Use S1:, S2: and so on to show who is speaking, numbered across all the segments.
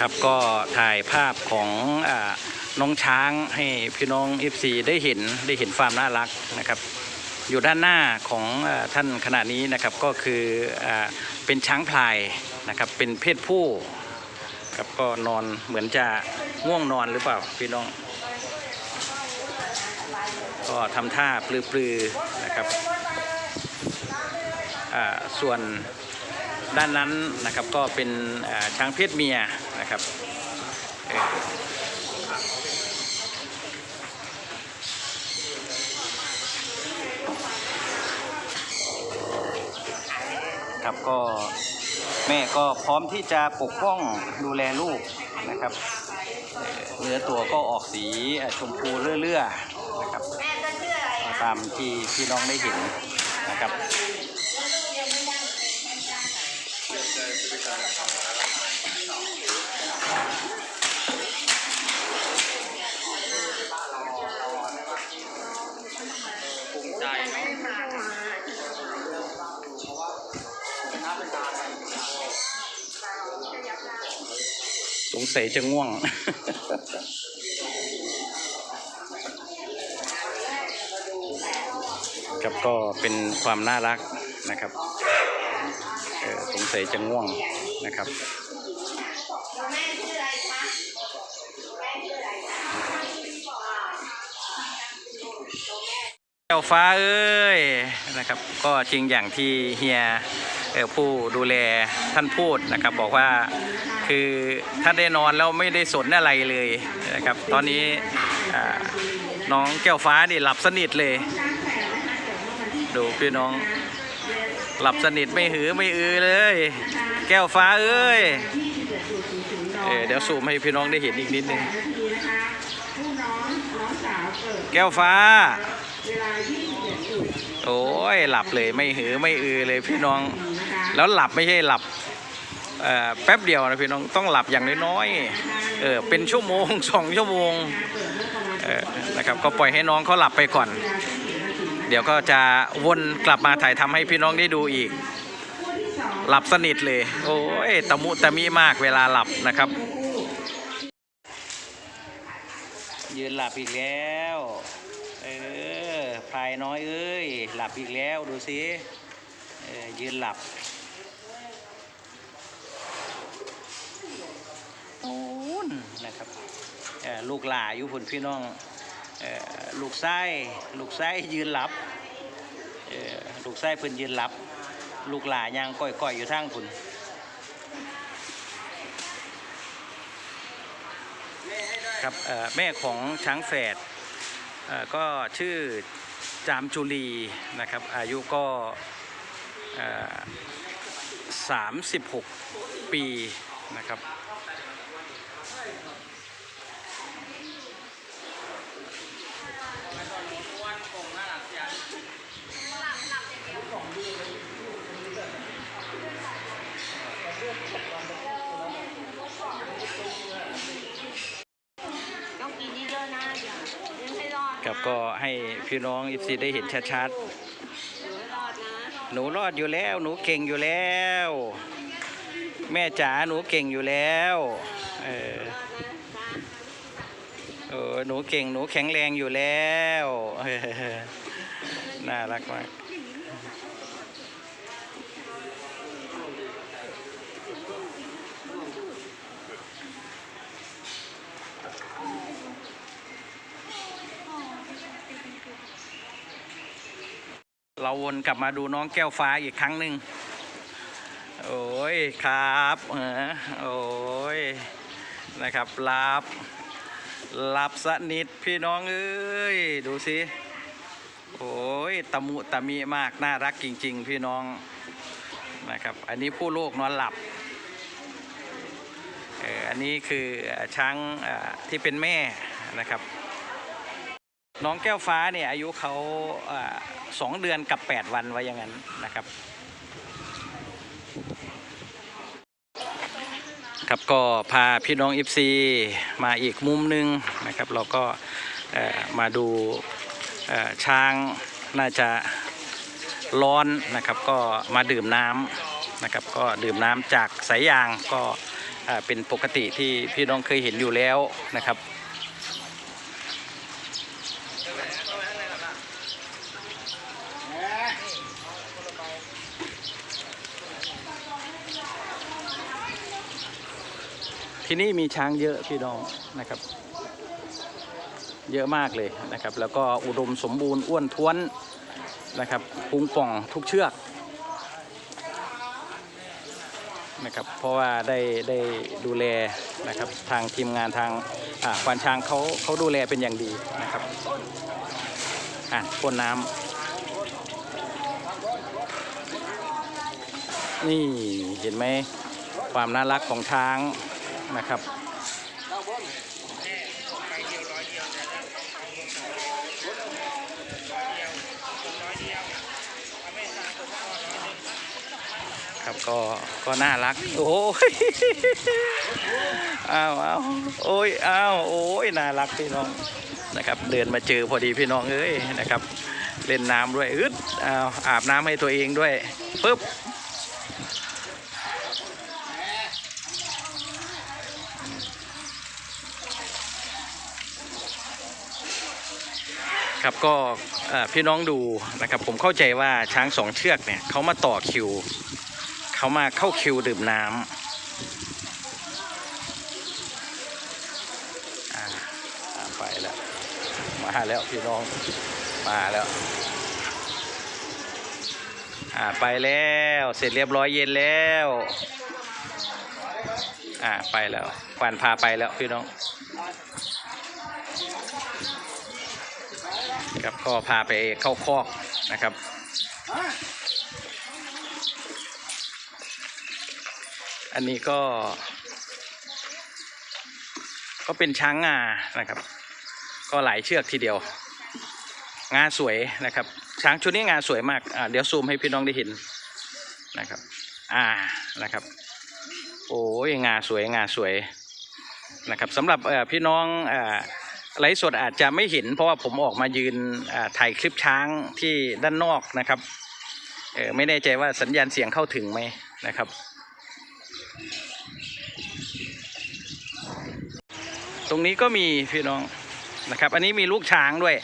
S1: ครับก็ถ่ายภาพของอน้องช้างให้พี่น้อง FC ได้เห็นได้เห็นความน่ารักนะครับ อยู่ด้านหน้าของอท่านขณะนี้นะครับก็คืออเป็นช้างพลายนะครับเป็นเพศผู้ครับก็นอนเหมือนจะง่วงนอนหรือเปล่าพี่น้อง ก็ทำท่าปลือๆนะครับส่วนด้านนั้นนะครับก็เป็นช้างเพศเมีย นะครับเอ่อครับก็แม่ก็พร้อมที่จะปกป้องดูแลลูกนะครับเนื้อตัวก็ออกสีชมพูเลื่อๆนะครับตามที่พี่น้องได้เห็นนะครับ
S2: ภูมิใจเนา
S1: สงสัยจะง่วงครับก็เป็นความน่ารักนะครับสงสัยจะง่วงนะครับ เจ้าฟ้าเอ้ยนะครับก็จริงอย่างที่เฮียผู้ดูแลท่านพูดนะครับ บอกว่าคือท่านได้นอนแล้วไม่ได้สนอะไรเลยนะครับตอนนี้น้องแก้วฟ้านี่หลับสนิทเลย ดูพี่น้องหลับสนิทไม่หือไม่อือเลย แก้วฟ้าเอ้ยเอเดี๋ยวซูมให้พี่น้องได้เห็นอีกนิดนึงแก้วฟ้า โอ้ยหลับเลยไม่หือไม่อือเลยพี่น้อง แล้วหลับไม่ใช่หลับแป๊บเดียวนะพี่น้องต้องหลับอย่างน้อยๆเออเป็นชั่วโมงสองชั่วโมง
S3: เอ
S1: อนะครับก็ปล่อยให้น้องเขาหลับไปก่อน เดี๋ยวก็จะวนกลับมาถ่ายทำให้พี่น้องได้ดูอีก หลับสนิทเลย โอ้ยตะมุตะมิมากเวลาหลับนะครับ ยืนหลับอีกแล้วายน้อยเอ้ย หลับอีกแล้วดูสิยืนหลับโอ้นนะครับลูกหล่าอยู่ผลพี่น้องออลูกไส้ลูกไส้ยืนหลับลูกไส้เพิ่นยืนหลับ ลูกหล่ายางก้อยๆอยู่ทางคุณครับแม่ของช้างแฝดก็ชื่อ จามจุลีนะครับ อายุก็ 36 ปีนะครับ
S4: ต้องกินเยอะๆนะอย่ายังไม่รอดนะครับ
S1: ก็ ให้พี่น้องอิฟซีได้เห็นชัด
S4: หนูรอดนะ
S1: ๆหนูรอดอยู่แล้ว หนูเก่งอยู่แล้ว แม่จ๋าหนูเก่งอยู่แล้วเออเออหนูเก่งหนูแข็งแรงอยู่แล้วน่ารักมาก เราวนกลับมาดูน้องแก้วฟ้าอีกครั้งหนึ่งโอ้ยครับเออโอ้ยนะครับรับรับสนิทพี่น้องเอ้ยดูสิโอ้ยตะมุตะมีมากน่ารักจริง ๆ พี่น้องนะครับ อันนี้ผู้ลูกนอนหลับเอออันนี้คือช้างที่เป็นแม่นะครับ น้องแก้วฟ้าเนี่ยอายุเขาสองเดือนกับ 8 วันไว้อย่างนั้นนะครับ ครับก็พาพี่น้องอิฟซีมาอีกมุมหนึ่งนะครับ เราก็มาดูช้างน่าจะร้อนนะครับก็มาดื่มน้ำนะครับก็ดื่มน้ำจากสายยางก็เป็นปกติที่พี่น้องเคยเห็นอยู่แล้วนะครับ ที่นี่มีช้างเยอะพี่น้องนะครับ เยอะมากเลยนะครับ แล้วก็อุดมสมบูรณ์อ้วนท้วนนะครับพุงป่องทุกเชือกนะครับเพราะว่าได้ได้ดูแลนะครับทางทีมงานทางอ่าควานช้างเขาเขาดูแลเป็นอย่างดีนะครับอะพ่นน้ำนี่เห็นไหมความน่ารักของช้าง นะครับครับก็ก็น่ารัก โอ้ยอ้าวอ้าวโอ้ยอ้าวโอ้ยน่ารักพี่น้องนะครับ เดินมาเจอพอดีพี่น้องเอ้ยนะครับ เล่นน้ำด้วยอึดอ้าวอาบน้ำให้ตัวเองด้วยปึ๊บ ครับก็พี่น้องดูนะครับผมเข้าใจว่าช้างสองเชือกเนี่ยเขามาต่อคิวเขามาเข้าคิวดื่มน้ำไปแล้ว มาแล้วพี่น้องมาแล้วอ่าไปแล้วเสร็จเรียบร้อยเย็นแล้วอ่าไปแล้วควานพาไปแล้วพี่น้อง ครับ ก็พาไปเข้าคอกนะครับอันนี้ก็ ก็เป็นช้างงานะครับ ก็หลายเชือกทีเดียว งาสวยนะครับ ช้างชุดนี้งาสวยมากอ่าเดี๋ยวซูมให้พี่น้องได้เห็นนะครับ อ่านะครับ โอ้ยงาสวยงาสวยนะครับสำหรับพี่น้องอ่า ไลฟ์สดอาจจะไม่เห็น เพราะว่าผมออกมายืนถ่ายคลิปช้างที่ด้านนอกนะครับเออไม่แน่ใจว่าสัญญาณเสียงเข้าถึงไหมนะครับ ตรงนี้ก็มีพี่น้องนะครับ อันนี้มีลูกช้างด้วย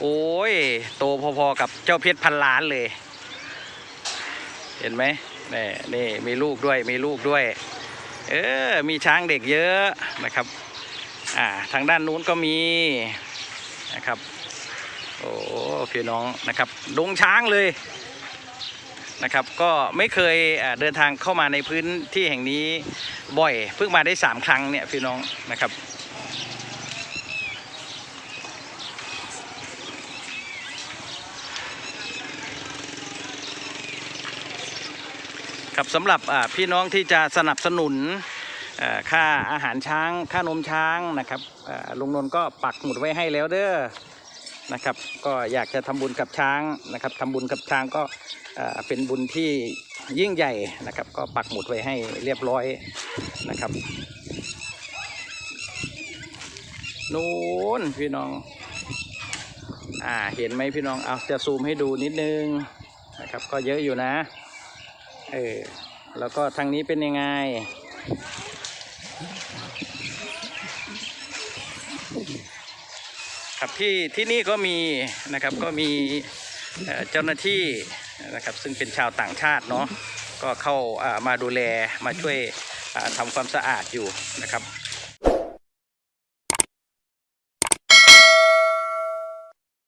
S1: โอ้ยโตพอๆกับเจ้าเพชรพันล้านเลย เห็นไหมนี่นี่มีลูกด้วยมีลูกด้วย เออมีช้างเด็กเยอะนะครับ อ่าทางด้านนู้นก็มีนะครับ โอ้พี่น้องนะครับดงช้างเลยนะครับ ก็ไม่เคยเดินทางเข้ามาในพื้นที่แห่งนี้บ่อย เพิ่งมาได้สามครั้งเนี่ยพี่น้องนะครับครับสำหรับพี่น้องที่จะสนับสนุน ค่าอาหารช้าง ค่านมช้างนะครับลุงนนท์ก็ปักหมุดไว้ให้แล้วเด้อนะครับ ก็อยากจะทำบุญกับช้างนะครับทำบุญกับช้างก็เป็นบุญที่ยิ่งใหญ่นะครับ ก็ปักหมุดไว้ให้เรียบร้อยนะครับนู้นพี่น้อง อ่า เห็นไหมพี่น้อง เอาจะซูมให้ดูนิดนึงนะครับ ก็เยอะอยู่นะ เออ แล้วก็ทางนี้เป็นยังไง ครับที่ที่นี่ก็มีนะครับก็มีเจ้าหน้าที่นะครับซึ่งเป็นชาวต่างชาติเนาะก็เข้ามาดูแลมาช่วยอ่าทำความสะอาดอยู่นะครับ